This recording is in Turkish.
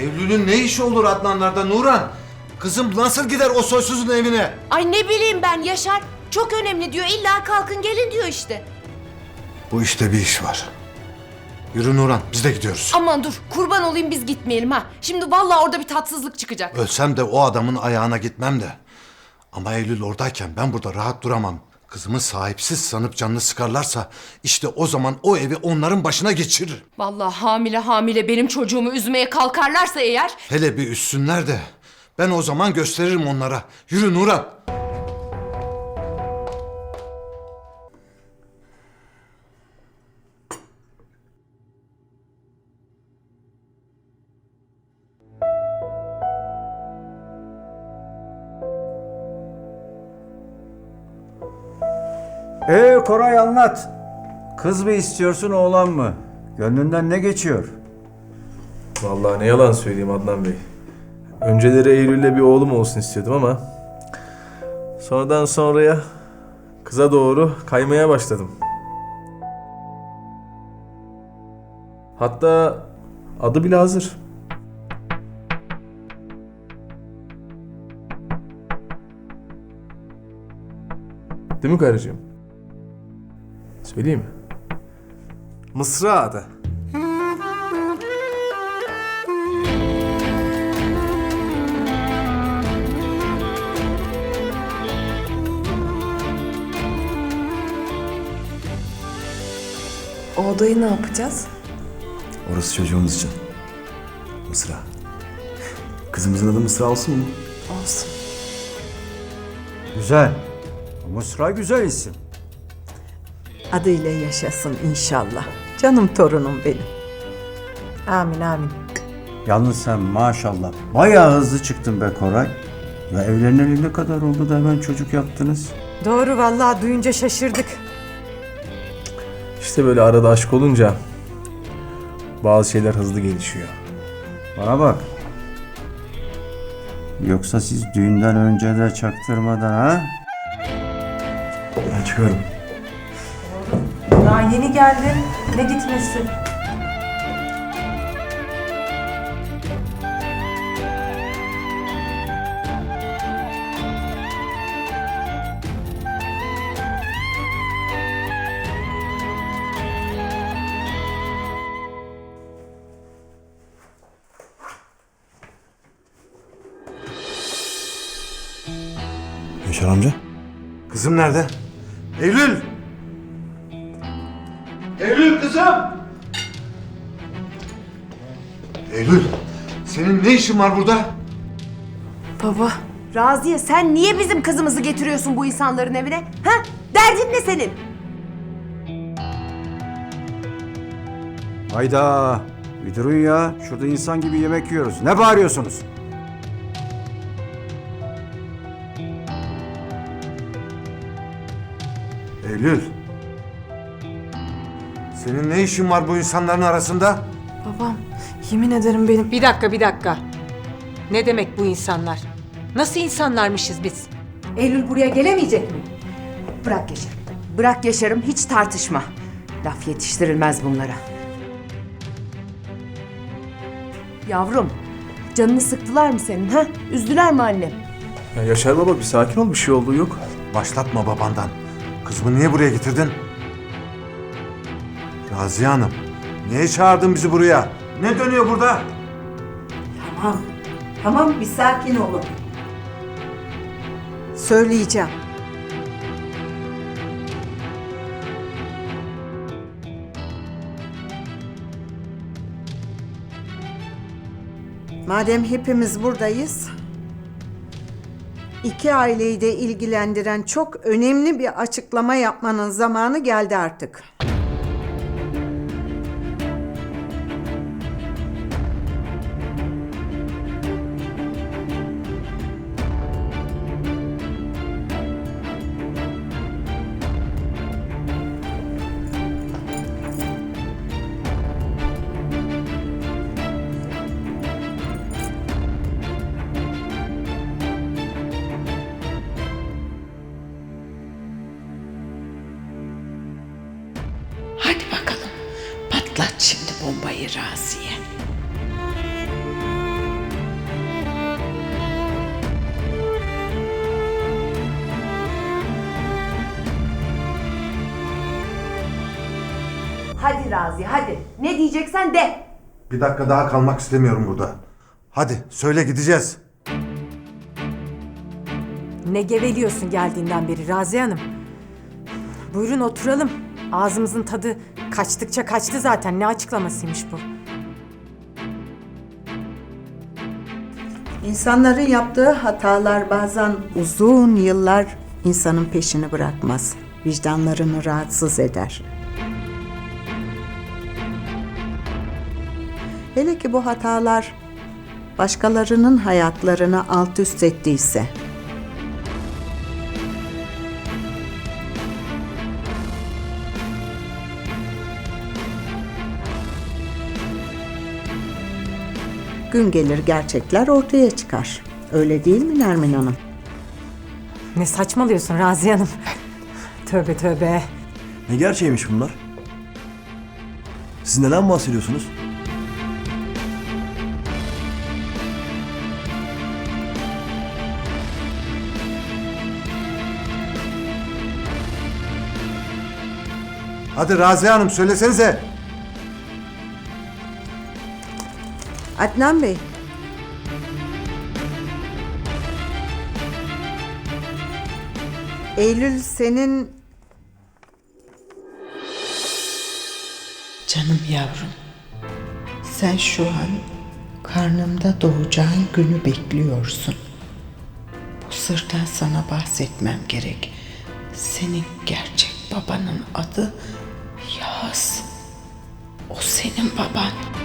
Eylül'ün ne işi olur Adnanlarda Nuran? Kızım nasıl gider o soysuzun evine? Ay ne bileyim ben Yaşar. Çok önemli diyor. İlla kalkın gelin diyor işte. Bu işte bir iş var. Yürü Nuran biz de gidiyoruz. Aman dur kurban olayım biz gitmeyelim ha. Şimdi vallahi orada bir tatsızlık çıkacak. Ölsem de o adamın ayağına gitmem de. Ama Eylül oradayken ben burada rahat duramam. Kızımı sahipsiz sanıp canını sıkarlarsa işte o zaman o evi onların başına geçiririm. Vallahi hamile hamile benim çocuğumu üzmeye kalkarlarsa eğer Hele bir üssünler de ben o zaman gösteririm onlara. Yürü Nuran. Ee Koray anlat. Kız mı istiyorsun oğlan mı? Gönlünden ne geçiyor? Vallahi ne yalan söyleyeyim Adnan Bey. Önceleri Eylül'le bir oğlum olsun istiyordum ama sonradan sonraya kıza doğru kaymaya başladım. Hatta adı bile hazır. Değil mi karıcığım? Söyleyeyim mi? Mısra adı. O odayı ne yapacağız? Orası çocuğumuz için. Mısra. Kızımızın adı Mısra olsun mu? Olsun. Güzel. Musra güzel isim. Adıyla yaşasın inşallah. Canım torunum benim. Amin amin. Yalnız sen maşallah bayağı hızlı çıktın be Koray. Ya evleneli ne kadar oldu da hemen çocuk yaptınız? Doğru vallahi duyunca şaşırdık. İşte böyle arada aşk olunca bazı şeyler hızlı gelişiyor. Bana bak. Yoksa siz düğünden önce de çaktırmadan ha? Ben çıkıyorum. Yeni geldin. Ne gitmesi? Yaşar amca. Kızım nerede? Eylül! Eylül kızım! Eylül, senin ne işin var burada? Baba, Raziye sen niye bizim kızımızı getiriyorsun bu insanların evine? Ha? Derdin ne senin? Hayda. Bir durun ya. Şurada insan gibi yemek yiyoruz. Ne bağırıyorsunuz? Eylül. Senin ne işin var bu insanların arasında? babam yemin ederim benim... Bir dakika bir dakika. Ne demek bu insanlar? Nasıl insanlarmışız biz? Eylül buraya gelemeyecek mi? Bırak Yaşar. Bırak Yaşar'ım hiç tartışma. Laf yetiştirilmez bunlara. Yavrum, canını sıktılar mı senin ha? Üzdüler mi annem? Ya Yaşar baba bir sakin ol bir şey olduğu yok. Başlatma babandan. Kızımı niye buraya getirdin? Raziye Hanım, niye çağırdın bizi buraya? Ne dönüyor burada? Tamam. Tamam bir sakin olun. Söyleyeceğim. Madem hepimiz buradayız, iki aileyi de ilgilendiren çok önemli bir açıklama yapmanın zamanı geldi artık. Şimdi bombayı Razi'ye. Hadi Razi hadi. Ne diyeceksen de. Bir dakika daha kalmak istemiyorum burada. Hadi söyle gideceğiz. Ne geveliyorsun geldiğinden beri Razi Hanım? Buyurun oturalım. Ağzımızın tadı kaçtıkça kaçtı zaten. Ne açıklamasıymış bu? İnsanların yaptığı hatalar bazen uzun yıllar insanın peşini bırakmaz. Vicdanlarını rahatsız eder. Hele ki bu hatalar başkalarının hayatlarını alt üst ettiyse. Gün gelir gerçekler ortaya çıkar. Öyle değil mi Nermin Hanım? Ne saçmalıyorsun Raziye Hanım? tövbe tövbe. Ne gerçeğiymiş bunlar? Siz neden bahsediyorsunuz? Hadi Raziye Hanım söylesenize. Adnan Bey. Eylül senin Canım yavrum. Sen şu an karnımda doğacağın günü bekliyorsun. Bu sırdan sana bahsetmem gerek. Senin gerçek babanın adı Yağız. O senin baban.